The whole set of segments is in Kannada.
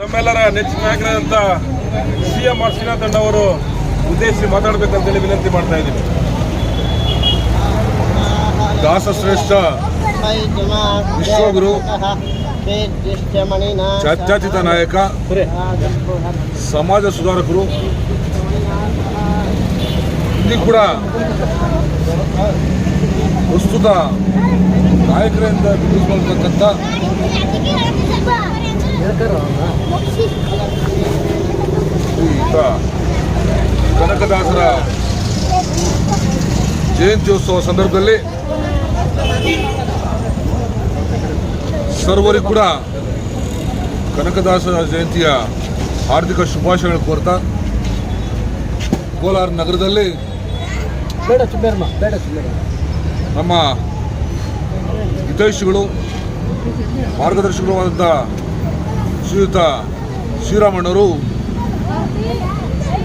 ನಮ್ಮೆಲ್ಲರ ನೆಚ್ಚಿನ ನಾಯಕರಾದಂಥ ಸಿ ಎಂ ಆರ್ ಅವರು ಉದ್ದೇಶಿಸಿ ಮಾತಾಡಬೇಕಂತೇಳಿ ವಿನಂತಿ ಮಾಡ್ತಾ ಇದ್ದೀನಿ. ದಾಸಶ್ರೇಷ್ಠ ವಿಶ್ವಗುರು, ಜಾತ್ಯತೀತ ನಾಯಕ, ಸಮಾಜ ಸುಧಾರಕರು. ಇಲ್ಲಿ ಕೂಡ ಪ್ರಸ್ತುತ ನಾಯಕರಿಂದ ಬಿಂಬಿಸಿಕೊಳ್ತಕ್ಕಂಥ ಶ್ರೀಯುತ ಕನಕದಾಸರ ಜಯಂತ್ಯೋತ್ಸವ ಸಂದರ್ಭದಲ್ಲಿ ಸರ್ವರಿಗೂ ಕೂಡ ಕನಕದಾಸರ ಜಯಂತಿಯ ಹಾರ್ದಿಕ ಶುಭಾಶಯಗಳು ಕೋರ್ತಾ ಕೋಲಾರ ನಗರದಲ್ಲಿ ನಮ್ಮ ಹಿತೈಷಿಗಳು ಮಾರ್ಗದರ್ಶಕರು ಆದಂಥ ಶ್ರೀಯುತ ಶ್ರೀರಾಮಣ್ಣವರು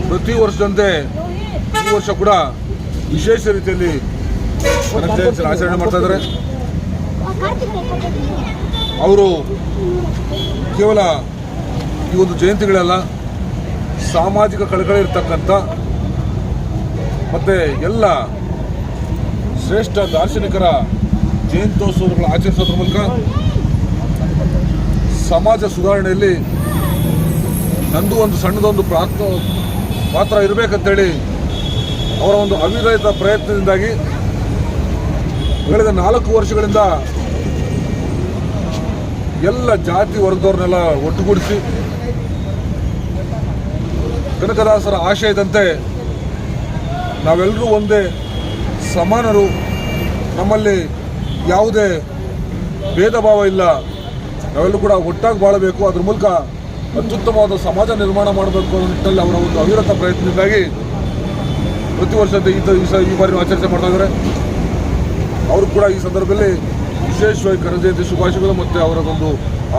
ಪ್ರತಿ ವರ್ಷದಂತೆ ಈ ವರ್ಷ ಕೂಡ ವಿಶೇಷ ರೀತಿಯಲ್ಲಿ ಆಚರಣೆ ಮಾಡ್ತಾ ಇದ್ದಾರೆ. ಅವರು ಕೇವಲ ಈ ಒಂದು ಜಯಂತಿಗಳೆಲ್ಲ, ಸಾಮಾಜಿಕ ಕಳಕಳಿ ಇರ್ತಕ್ಕಂಥ ಮತ್ತು ಎಲ್ಲ ಶ್ರೇಷ್ಠ ದಾರ್ಶನಿಕರ ಜಯಂತ್ಯೋತ್ಸವಗಳು ಆಚರಿಸೋದ್ರ ಮೂಲಕ ಸಮಾಜ ಸುಧಾರಣೆಯಲ್ಲಿ ನಂದು ಒಂದು ಸಣ್ಣದೊಂದು ಪ್ರಾರ್ಥ ಪಾತ್ರ ಇರಬೇಕಂತೇಳಿ ಅವರ ಒಂದು ಅವಿರಹಿತ ಪ್ರಯತ್ನದಿಂದಾಗಿ ಕಳೆದ ನಾಲ್ಕು ವರ್ಷಗಳಿಂದ ಎಲ್ಲ ಜಾತಿ ವರ್ಗದವ್ರನ್ನೆಲ್ಲ ಒಟ್ಟುಗೂಡಿಸಿ ಕನಕದಾಸರ ಆಶಯದಂತೆ ನಾವೆಲ್ಲರೂ ಒಂದೇ ಸಮಾನರು ನಮ್ಮಲ್ಲಿ ಯಾವುದೇ ಭೇದ ಭಾವ ಇಲ್ಲ. ನಾವೆಲ್ಲರೂ ಕೂಡ ಒಟ್ಟಾಗಿ ಬಾಳಬೇಕು. ಅದ್ರ ಮೂಲಕ ಅತ್ಯುತ್ತಮವಾದ ಸಮಾಜ ನಿರ್ಮಾಣ ಮಾಡಬೇಕು ಅನ್ನೋ ನಿಟ್ಟಿನಲ್ಲಿ ಅವರ ಒಂದು ಅವಿರತ ಪ್ರಯತ್ನದಿಂದಾಗಿ ಪ್ರತಿ ವರ್ಷದ ಈ ಬಾರಿ ಆಚರಣೆ ಮಾಡ್ತಾ ಇದ್ದಾರೆ. ಅವರು ಕೂಡ ಈ ಸಂದರ್ಭದಲ್ಲಿ ವಿಶೇಷವಾಗಿ ಕನ್ನಡ ಜಯಂತಿ ಶುಭಾಶಯಗಳು ಮತ್ತು ಅವರ ಒಂದು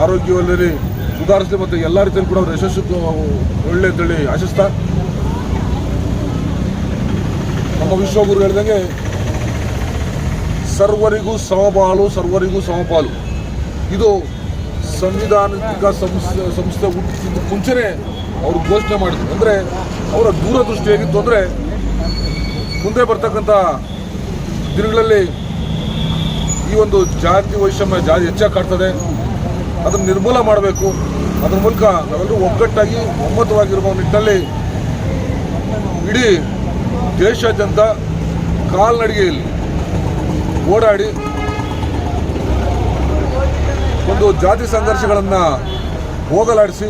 ಆರೋಗ್ಯವಲ್ಲದೆ ಸುಧಾರಿಸಲಿ ಮತ್ತು ಎಲ್ಲ ರೀತಿಯಲ್ಲಿ ಕೂಡ ಅವರು ಯಶಸ್ಸು ಒಳ್ಳೆ ಅಂತೇಳಿ ಆಶಿಸ್ತಾ ನಮ್ಮ ವಿಶ್ವಗುರು ಹೇಳಿದಂಗೆ ಸರ್ವರಿಗೂ ಸಮಬಾಳು ಸರ್ವರಿಗೂ ಸಮಪಾಲು. ಇದು ಸಂವಿಧಾನಿಕ ಸಂಸ್ಥೆ ಸಂಸ್ಥೆ ಹುಟ್ಟಿದ ಮುಂಚೆನೇ ಅವರು ಘೋಷಣೆ ಮಾಡಿದ್ರು. ಅಂದರೆ ಅವರ ದೂರದೃಷ್ಟಿ ಹೇಗಿತ್ತು ಅಂದರೆ ಮುಂದೆ ಬರ್ತಕ್ಕಂಥ ದಿನಗಳಲ್ಲಿ ಈ ಒಂದು ಜಾತಿ ವೈಷಮ್ಯ ಜಾತಿ ಹೆಚ್ಚಾಗಿ ಕಾಡ್ತದೆ. ಅದನ್ನು ನಿರ್ಮೂಲ ಮಾಡಬೇಕು. ಅದ್ರ ಮೂಲಕ ನಾವೆಲ್ಲರೂ ಒಗ್ಗಟ್ಟಾಗಿ ಒಮ್ಮತವಾಗಿರುವ ನಿಟ್ಟಿನಲ್ಲಿ ಇಡೀ ದೇಶಾದ್ಯಂತ ಕಾಲ್ನಡಿಗೆಯಲ್ಲಿ ಓಡಾಡಿ ಒಂದು ಜಾತಿ ಸಂಘರ್ಷಗಳನ್ನು ಹೋಗಲಾಡಿಸಿ,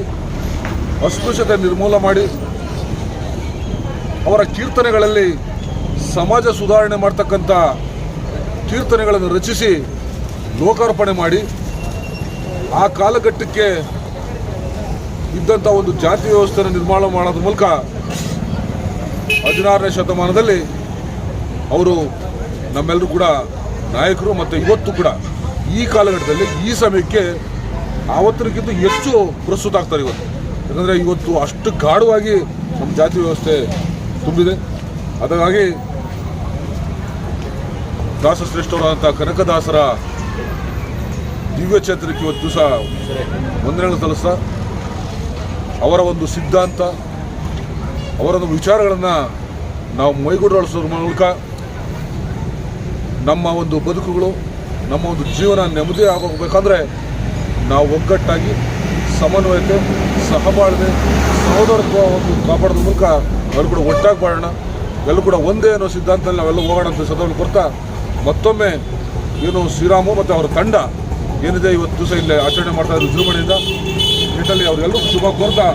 ಅಸ್ಪೃಶ್ಯತೆ ನಿರ್ಮೂಲ ಮಾಡಿ, ಅವರ ಕೀರ್ತನೆಗಳಲ್ಲಿ ಸಮಾಜ ಸುಧಾರಣೆ ಮಾಡ್ತಕ್ಕಂಥ ಕೀರ್ತನೆಗಳನ್ನು ರಚಿಸಿ ಲೋಕಾರ್ಪಣೆ ಮಾಡಿ, ಆ ಕಾಲಘಟ್ಟಕ್ಕೆ ಇದ್ದಂಥ ಒಂದು ಜಾತಿ ವ್ಯವಸ್ಥೆಯನ್ನು ನಿರ್ಮಾಣ ಮಾಡೋದ್ರ ಮೂಲಕ ಹದಿನಾರನೇ ಶತಮಾನದಲ್ಲಿ ಅವರು ನಮ್ಮೆಲ್ಲರೂ ಕೂಡ ನಾಯಕರು ಮತ್ತು ಇವತ್ತು ಕೂಡ ಈ ಕಾಲಘಟ್ಟದಲ್ಲಿ ಈ ಸಮಯಕ್ಕೆ ಆವತ್ತಿನಕ್ಕಿಂತ ಹೆಚ್ಚು ಪ್ರಸ್ತುತ ಆಗ್ತಾರೆ ಇವತ್ತು. ಯಾಕಂದರೆ ಇವತ್ತು ಅಷ್ಟು ಗಾಢವಾಗಿ ನಮ್ಮ ಜಾತಿ ವ್ಯವಸ್ಥೆ ತುಂಬಿದೆ. ಅದಕ್ಕಾಗಿ ದಾಸಶ್ರೇಷ್ಠರಾದಂಥ ಕನಕದಾಸರ ದಿವ್ಯ ಚೇತನಕ್ಕೆ ಇವತ್ತು ದಿವಸ ವಂದನೆಗಳು ಸಲ್ಲಿಸ್ತಾ, ಅವರ ಒಂದು ಸಿದ್ಧಾಂತ ಅವರ ಒಂದು ವಿಚಾರಗಳನ್ನು ನಾವು ಮೈಗೂಡಿಸೋದ್ರ ಮೂಲಕ ನಮ್ಮ ಒಂದು ಬದುಕುಗಳು ನಮ್ಮ ಒಂದು ಜೀವನ ನೆಮ್ಮದಿ ಆಗೋಗ್ಬೇಕಂದ್ರೆ ನಾವು ಒಗ್ಗಟ್ಟಾಗಿ ಸಮನ್ವಯತೆ, ಸಹಬಾಳ್ವೆ, ಸಹೋದರತ್ವ ಒಂದು ಕಾಪಾಡೋದ್ರ ಮೂಲಕ ಎಲ್ಲರೂ ಕೂಡ ಒಟ್ಟಾಗಿ ಬಾಳೋಣ. ಎಲ್ಲರೂ ಕೂಡ ಒಂದೇ ಅನ್ನೋ ಸಿದ್ಧಾಂತದಲ್ಲಿ ನಾವೆಲ್ಲ ಹೋಗೋಣ ಅಂತ ಸದವನ್ನು ಕೊಡ್ತಾ ಮತ್ತೊಮ್ಮೆ ಏನು ಶ್ರೀರಾಮು ಮತ್ತು ಅವರ ತಂಡ ಏನಿದೆ ಇವತ್ತು ದಿವಸ ಇಲ್ಲೇ ಆಚರಣೆ ಮಾಡ್ತಾ ಇದ್ದಾರೆ ವಿಜೃಂಭಣೆಯಿಂದ ನಿಟ್ಟಲ್ಲಿ ಅವ್ರಿಗೆಲ್ಲರಿಗೂ ಶುಭ ಕೋರ್ತಾ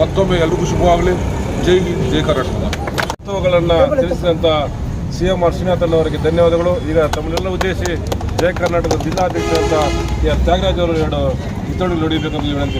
ಮತ್ತೊಮ್ಮೆ ಎಲ್ರಿಗೂ ಶುಭವಾಗಲಿ. ಜೈ ಹಿಂದ್, ಜೈ ಕರ್ನಾಟಕ. ತಿಳಿಸಿದಂಥ ಸಿ ಎಂ ಆರ್ ಶ್ರೀನಾಥನ್ ಅವರಿಗೆ ಧನ್ಯವಾದಗಳು. ಈಗ ತಮ್ಮನ್ನೆಲ್ಲ ಉದ್ದೇಶಿಸಿ ಜಯ ಕರ್ನಾಟಕದ ಜಿಲ್ಲಾಧ್ಯಕ್ಷರಂತ ತ್ಯಾಗರಾಜ್ ಅವರು ಎರಡು ಹಿತೋಡಿ ನುಡಿಬೇಕಂತ ವಿನಂತಿ